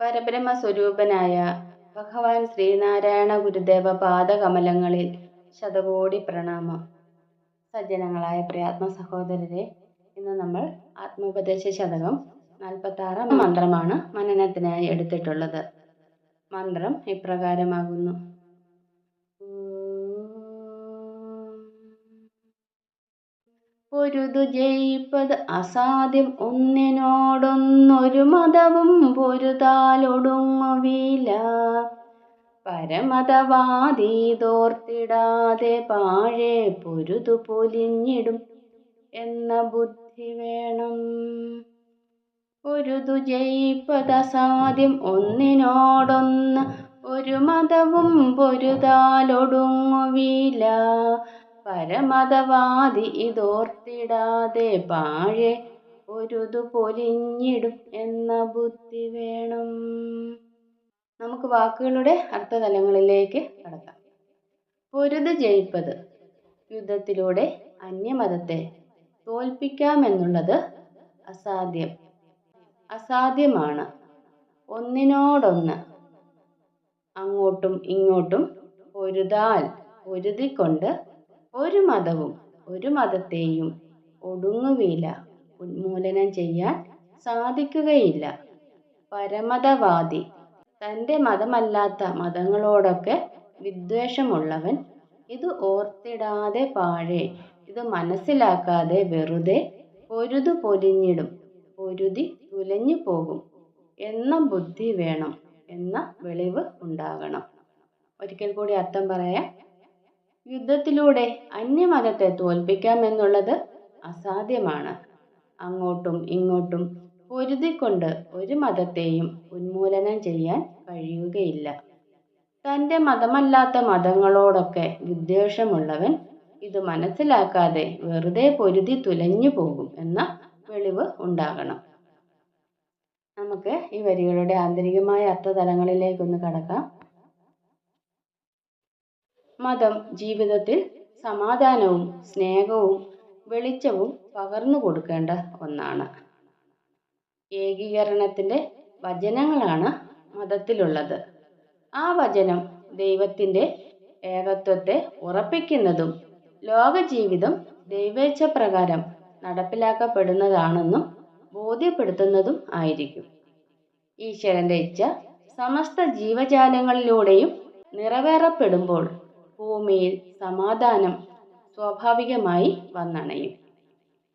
പരബ്രഹ്മ സ്വരൂപനായ ഭഗവാൻ ശ്രീനാരായണ ഗുരുദേവ പാദകമലങ്ങളിൽ ശതകോടി പ്രണാമം. സജ്ജനങ്ങളായ പ്രയാത്മ സഹോദരരെ ഇന്ന് നമ്മൾ ആത്മോപദേശ ശതകം നാൽപ്പത്താറാം മന്ത്രമാണ് മനനത്തിനായി എടുത്തിട്ടുള്ളത്. മന്ത്രം ഇപ്രകാരമാകുന്നു. പൊരുതു ജയിപ്പത് അസാധ്യം. ഒന്നിനോടൊന്നൊരു മതവും പൊരുതാലൊടുങ്ങുവില. പരമതവാദി തോർത്തിടാതെ പാഴെ പൊരുതു പൊലിഞ്ഞിടും എന്ന ബുദ്ധി വേണം. പൊരുതു ജയിപ്പതസാദ്യം ഒന്നിനോടൊന്ന് ഒരു മതവും പൊരുതാലൊടുങ്ങുവില. പരമതവാദി ഇതോർത്തിടാതെ പാഴെ ഒരുതു പൊലിഞ്ഞിടും എന്ന ബുദ്ധി വേണം. നമുക്ക് വാക്കുകളുടെ അർത്ഥതലങ്ങളിലേക്ക് കടക്കാം. പൊരുത് ജയിപ്പത് യുദ്ധത്തിലൂടെ അന്യമതത്തെ തോൽപ്പിക്കാമെന്നുള്ളത് അസാധ്യം. അസാധ്യമാണ്. ഒന്നിനോടൊന്ന് അങ്ങോട്ടും ഇങ്ങോട്ടും പൊരുതാൽ പൊരുതിക്കൊണ്ട് ഒരു മതവും ഒരു മതത്തെയും ഒടുങ്ങുവില ഉന്മൂലനം ചെയ്യാൻ സാധിക്കുകയില്ല. പരമതവാദി തന്റെ മതമല്ലാത്ത മതങ്ങളോടൊക്കെ വിദ്വേഷമുള്ളവൻ ഇത് ഓർത്തിടാതെ പാഴേ, ഇത് മനസ്സിലാക്കാതെ വെറുതെ പൊരുതു പൊലിഞ്ഞിടും പൊരുതി തുലഞ്ഞു പോകും. എന്ന ബുദ്ധി വേണം എന്ന വെളിവ് ഉണ്ടാകണം. ഒരിക്കൽ കൂടി അർത്ഥം പറയാം. യുദ്ധത്തിലൂടെ അന്യമതത്തെ തോൽപ്പിക്കാമെന്നുള്ളത് അസാധ്യമാണ്. അങ്ങോട്ടും ഇങ്ങോട്ടും പൊരുതിക്കൊണ്ട് ഒരു മതത്തെയും ഉന്മൂലനം ചെയ്യാൻ കഴിയുകയില്ല. തന്റെ മതമല്ലാത്ത മതങ്ങളോടൊക്കെ വിദ്വേഷമുള്ളവൻ ഇത് മനസ്സിലാക്കാതെ വെറുതെ പൊരുതി തുലഞ്ഞു പോകും എന്ന വെളിവ് ഉണ്ടാകണം. നമുക്ക് ഈ വരികളുടെ ആന്തരികമായ അർത്ഥതലങ്ങളിലേക്കൊന്ന് കടക്കാം. മതം ജീവിതത്തിൽ സമാധാനവും സ്നേഹവും വെളിച്ചവും പകർന്നു കൊടുക്കേണ്ട ഒന്നാണ്. ഏകീകരണത്തിന്റെ വചനങ്ങളാണ് മതത്തിലുള്ളത്. ആ വചനം ദൈവത്തിന്റെ ഏകത്വത്തെ ഉറപ്പിക്കുന്നതും ലോകജീവിതം ദൈവേച്ഛ പ്രകാരം നടപ്പിലാക്കപ്പെടുന്നതാണെന്നും ബോധ്യപ്പെടുത്തുന്നതും ആയിരിക്കും. ഈശ്വരന്റെ ഇച്ഛ സമസ്ത ജീവജാലങ്ങളിലൂടെയും നിറവേറപ്പെടുമ്പോൾ ഭൂമിയിൽ സമാധാനം സ്വാഭാവികമായി വന്നണയും.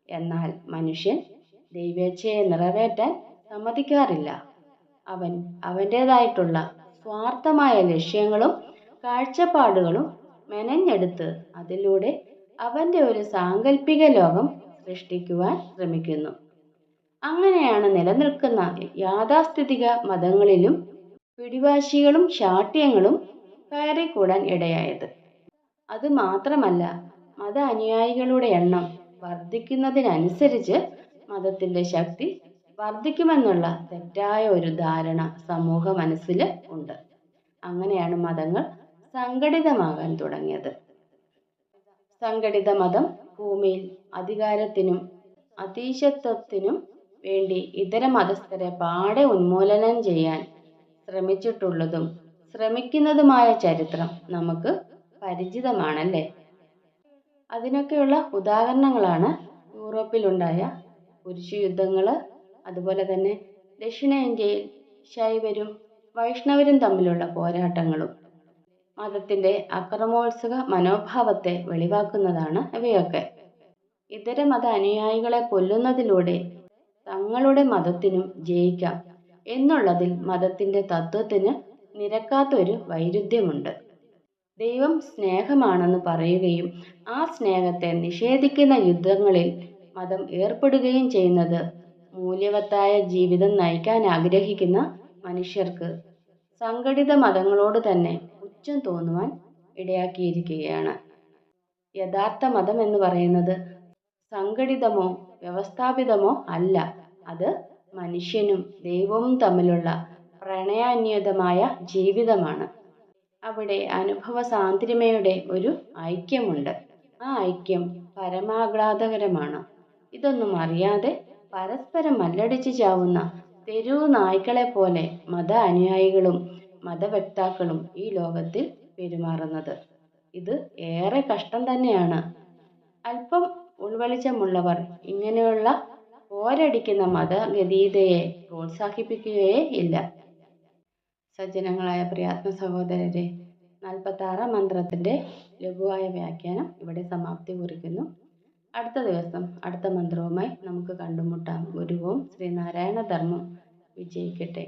എന്നാൽ മനുഷ്യൻ ദൈവേച്ഛയെ നിറവേറ്റാൻ സമ്മതിക്കാറില്ല. അവൻ അവന്റേതായിട്ടുള്ള സ്വാർത്ഥമായ ലക്ഷ്യങ്ങളും കാഴ്ചപ്പാടുകളും മെനഞ്ഞെടുത്ത് അതിലൂടെ അവന്റെ ഒരു സാങ്കല്പിക ലോകം സൃഷ്ടിക്കുവാൻ ശ്രമിക്കുന്നു. അങ്ങനെയാണ് നിലനിൽക്കുന്ന യാഥാസ്ഥിതിക മതങ്ങളിലും പിടിവാശികളും ശാഠ്യങ്ങളും കയറിക്കൂടാൻ ഇടയായത്. അതുമാത്രമല്ല മത അനുയായികളുടെ എണ്ണം വർദ്ധിക്കുന്നതിനനുസരിച്ച് മതത്തിന്റെ ശക്തി വർദ്ധിക്കുമെന്നുള്ള തെറ്റായ ഒരു ധാരണ സമൂഹ മനസ്സിൽ ഉണ്ട്. അങ്ങനെയാണ് മതങ്ങൾ സംഘടിതമാകാൻ തുടങ്ങിയത്. സംഘടിത മതം ഭൂമിയിൽ അധികാരത്തിനും അതീശത്വത്തിനും വേണ്ടി ഇതര മതസ്ഥരെ പാടെ ഉന്മൂലനം ചെയ്യാൻ ശ്രമിച്ചിട്ടുള്ളതും ശ്രമിക്കുന്നതുമായ ചരിത്രം നമുക്ക് പരിചിതമാണല്ലേ? അതിനൊക്കെയുള്ള ഉദാഹരണങ്ങളാണ് യൂറോപ്പിലുണ്ടായ കുരിശുയുദ്ധങ്ങൾ അതുപോലെ തന്നെ ദക്ഷിണേന്ത്യയിൽ ശൈവരും വൈഷ്ണവരും തമ്മിലുള്ള പോരാട്ടങ്ങളും. മതത്തിന്റെ അക്രമോത്സുക മനോഭാവത്തെ വെളിവാക്കുന്നതാണ് ഇവയൊക്കെ. ഇതര മത അനുയായികളെ കൊല്ലുന്നതിലൂടെ തങ്ങളുടെ മതത്തിനും ജയിക്കാം. എന്നുള്ളതിൽ മതത്തിന്റെ തത്വത്തിന് നിരക്കാത്തൊരു വൈരുദ്ധ്യമുണ്ട്. ദൈവം സ്നേഹമാണെന്ന് പറയുകയും ആ സ്നേഹത്തെ നിഷേധിക്കുന്ന യുദ്ധങ്ങളിൽ മതം ഏർപ്പെടുകയും ചെയ്യുന്നത് മൂല്യവത്തായ ജീവിതം നയിക്കാൻ ആഗ്രഹിക്കുന്ന മനുഷ്യർക്ക് സംഘടിത മതങ്ങളോട് തന്നെ പുച്ഛം തോന്നുവാൻ ഇടയാക്കിയിരിക്കുകയാണ്. യഥാർത്ഥ മതം എന്ന് പറയുന്നത് സംഘടിതമോ വ്യവസ്ഥാപിതമോ അല്ല. അത് മനുഷ്യനും ദൈവവും തമ്മിലുള്ള പ്രണയാന്വിതമായ ജീവിതമാണ്. അവിടെ അനുഭവ സാന്ദ്രമയുടെ ഒരു ഐക്യമുണ്ട്. ആ ഐക്യം പരമാഹ്ലാദകരമാണ്. ഇതൊന്നും അറിയാതെ പരസ്പരം മല്ലടിച്ചു ചാവുന്ന തെരുവു നായ്ക്കളെപ്പോലെ മത അനുയായികളും മതവക്താക്കളും ഈ ലോകത്തിൽ പെരുമാറുന്നത്. ഇത് ഏറെ കഷ്ടം തന്നെയാണ്. അല്പം ഉൾവെളിച്ചമുള്ളവർ ഇങ്ങനെയുള്ള പോരടിക്കുന്ന മതഗതീതയെ പ്രോത്സാഹിപ്പിക്കുകയേ ഇല്ല. സജ്ജനങ്ങളായ പ്രിയാത്മ സഹോദരരെ നാൽപ്പത്താറാം മന്ത്രത്തിന്റെ ലഘുവായ വ്യാഖ്യാനം ഇവിടെ സമാപ്തി കുറിക്കുന്നു. അടുത്ത ദിവസം അടുത്ത മന്ത്രവുമായി നമുക്ക് കണ്ടുമുട്ടാം. ഗുരുവും ശ്രീനാരായണ ധർമ്മം വിജയിക്കട്ടെ.